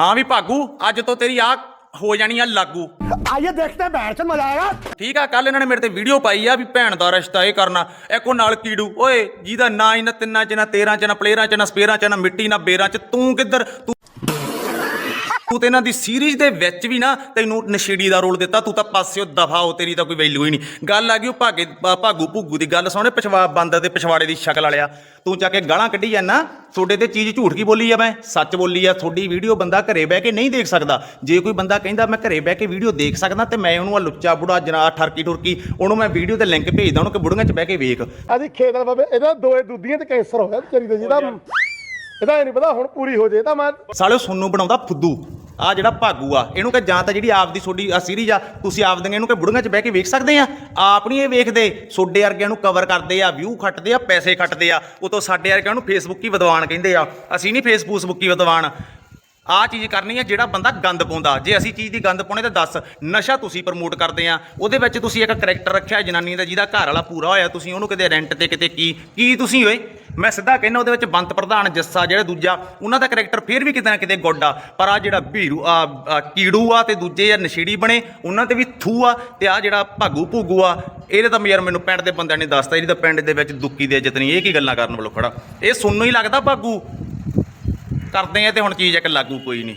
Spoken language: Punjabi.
ਹਾਂ ਵੀ ਭਾਗੂ ਅੱਜ ਤੋਂ ਤੇਰੀ ਆ ਹੋ ਜਾਣੀ ਆ ਲਾਗੂ। ਆਈਏ ਦੇਖਦੇ ਹਾਂ ਬੈਠ ਚ ਮਜ਼ਾ ਆਏਗਾ। ਠੀਕ ਆ ਕੱਲ ਇਹਨਾਂ ਨੇ ਮੇਰੇ ਤੇ ਵੀਡੀਓ ਪਾਈ ਆ ਵੀ ਭੈਣ ਦਾ ਰਿਸ਼ਤਾ ਇਹ ਕਰਨਾ। ਇੱਕੋ ਨਾਲ ਕੀੜੂ ਓਏ ਜਿਹਦਾ ਨਾ ਹੀ ਨਾ ਤਿੰਨਾਂ ਚ ਨਾ 13 ਚ ਨਾ ਪਲੇਰਾਂ ਚ ਨਾ ਸਪੇਰਾਂ ਚ ਨਾ ਮਿੱਟੀ ਨਾ ਬੇਰਾਂ ਚ ਤੂੰ ਕਿੱਧਰ ਤੂੰ ਤੂੰ ਤੇ ਇਹਨਾਂ ਦੀ ਸੀਰੀਜ਼ ਦੇ ਵਿੱਚ ਵੀ ਨਾ ਤੈਨੂੰ ਨਸ਼ੇੜੀ ਦਾ ਰੋਲ ਦਿੱਤਾ ਤੂੰ ਤਾਂ ਪਾਸਿਓ ਦਫਾ ਹੋ ਤੇਰੀ ਤਾਂ ਕੋਈ ਵੈਲਿਊ ਹੀ ਨਹੀਂ। ਗੱਲ ਆ ਗਈ ਉਹ ਭਾਗੇ ਭਾਗੂ ਭੁੱਗੂ ਦੀ। ਗੱਲ ਸੁਣੇ ਪਿਛਵਾ ਬੰਦਰ ਤੇ ਪਿਛਵਾੜੇ ਦੀ ਸ਼ਕਲ ਵਾਲਿਆ। ਤੂੰ ਜਾ ਕੇ ਗਾਲਾਂ ਕੱਢੀ ਜਾਂਦਾ ਤੁਹਾਡੇ ਤੇ ਚੀਜ਼ ਝੂਠ ਕੀ ਬੋਲੀ ਆ ਮੈਂ? ਸੱਚ ਬੋਲੀ ਆ ਤੁਹਾਡੀ ਵੀਡੀਓ ਬੰਦਾ ਘਰੇ ਬਹਿ ਕੇ ਨਹੀਂ ਦੇਖ ਸਕਦਾ। ਜੇ ਕੋਈ ਬੰਦਾ ਕਹਿੰਦਾ ਮੈਂ ਘਰੇ ਬਹਿ ਕੇ ਵੀਡੀਓ ਦੇਖ ਸਕਦਾ ਤੇ ਮੈਂ ਉਹਨੂੰ ਆ ਲੁੱਚਾ ਬੁੜਾ ਜਨਾ ਠਰਕੀ ਠੁਰਕੀ ਉਹਨੂੰ ਮੈਂ ਵੀਡੀਓ ਤੇ ਲਿੰਕ ਭੇਜਦਾ ਉਹਨੂੰ ਕਿ ਬੁੜੀਆਂ 'ਚ ਬਹਿ ਕੇ ਵੇਖ। ਅਸੀਂ ਖੇਤ ਦਾ ਬਾਬੇ ਇਹਦਾ ਦੋਏ ਦੁੱਧੀਆਂ ਤੇ ਕੈਂਸਰ ਹੋ ਗਿਆ ਵਿਚਾਰੀ ਦੇ ਜਿਹਦਾ ਇਹਦਾ ਇਹ ਨਹੀਂ ਪਤਾ ਹੁਣ ਪੂਰੀ ਹੋ ਜੇ ਤਾਂ ਮੈਂ ਸਾਲਿਓ ਸੋਨੂੰ ਬਣਾਉਂਦਾ ਫੁੱਦੂ। ਆ ਜਿਹੜਾ ਭਾਗੂ ਆ, ਇਹਨੂੰ ਕਿ ਜਾਂ ਤਾਂ ਜਿਹੜੀ ਆਪਦੀ ਤੁਹਾਡੀ ਆ ਸੀਰੀਜ਼ ਆ, ਤੁਸੀਂ ਆਪ ਦੀਆਂ ਇਹਨੂੰ ਕਿ ਬੁੜੀਆਂ 'ਚ ਬਹਿ ਕੇ ਵੇਖ ਸਕਦੇ ਆ? ਆਪ ਨਹੀਂ ਇਹ ਵੇਖਦੇ। ਸੋਡੇ ਵਰਗਿਆਂ ਨੂੰ ਕਵਰ ਕਰਦੇ ਆ ਵਿਊ ਖੱਟਦੇ ਆ, ਪੈਸੇ ਖੱਟਦੇ ਆ। ਉਤੋਂ ਸਾਡੇ ਵਰਗਿਆਂ ਨੂੰ ਫੇਸਬੁੱਕ ਹੀ ਵਿਦਵਾਨ ਕਹਿੰਦੇ ਆ। ਅਸੀਂ ਨਹੀਂ ਫੇਸਬੁੱਕ ਹੀ ਵਿਦਵਾਨ। ਆ ਚੀਜ਼ ਕਰਨੀ ਹੈ ਜਿਹੜਾ ਬੰਦਾ ਗੰਦ ਪਾਉਂਦਾ। ਜੇ ਅਸੀਂ ਚੀਜ਼ ਦੀ ਗੰਦ ਪਾਉਣੇ ਤਾਂ ਦੱਸ, ਨਸ਼ਾ ਤੁਸੀਂ ਪ੍ਰਮੋਟ ਕਰਦੇ ਆ। ਉਹਦੇ ਵਿੱਚ ਤੁਸੀਂ ਇੱਕ ਕਰੈਕਟਰ ਰੱਖਿਆ, ਜਨਾਨੀ ਦਾ ਜਿਹਦਾ ਘਰ ਵਾਲਾ ਪੂਰਾ ਹੋਇਆ, ਤੁਸੀਂ ਉਹਨੂੰ ਕਿਤੇ ਰੈਂਟ ਤੇ ਕਿਤੇ ਕੀ ਕੀ ਤੁਸੀਂ ਓਏ? ਮੈਂ ਸਿੱਧਾ ਕਹਿੰਦਾ ਉਹਦੇ ਵਿੱਚ ਬੰਤ ਪ੍ਰਧਾਨ ਜੱਸਾ ਜਿਹੜਾ ਦੂਜਾ, ਉਹਨਾਂ ਦਾ ਕਰੈਕਟਰ ਫੇਰ ਵੀ ਕਿਤੇ ਨਾ ਕਿਤੇ ਗੁੱਡ ਆ। ਪਰ ਆ ਜਿਹੜਾ ਭੀਰੂ, ਆ ਕੀੜੂ ਆ ਤੇ ਦੂਜੇ ਆ ਨਸ਼ੀੜੀ ਬਣੇ, ਉਹਨਾਂ ਤੇ ਵੀ ਥੂ ਆ ਤੇ ਆ ਜਿਹੜਾ ਭਾਗੂ ਭੂਗੂ ਆ, ਇਹਦੇ ਤਾਂ ਯਾਰ ਮੈਨੂੰ ਪਿੰਡ ਦੇ ਬੰਦਿਆਂ ਨੇ ਦੱਸਤਾ, ਇਹਦੀ ਤਾਂ ਪਿੰਡ ਦੇ ਵਿੱਚ ਦੁੱਕੀ ਦੇ ਇੱਜ਼ਤ ਨਹੀਂ, ਇਹ ਕੀ ਗੱਲਾਂ ਕਰਨ ਵੱਲੋਂ ਖੜਾ? ਇਹ ਸੁਣਨ ਨੂੰ ਹੀ ਲੱਗਦਾ ਭਾਗੂ। ਕਰਦੇ ਆ ਤੇ ਹੁਣ ਚੀਜ਼ ਇੱਕ ਲਾਗੂ ਕੋਈ ਨਹੀਂ।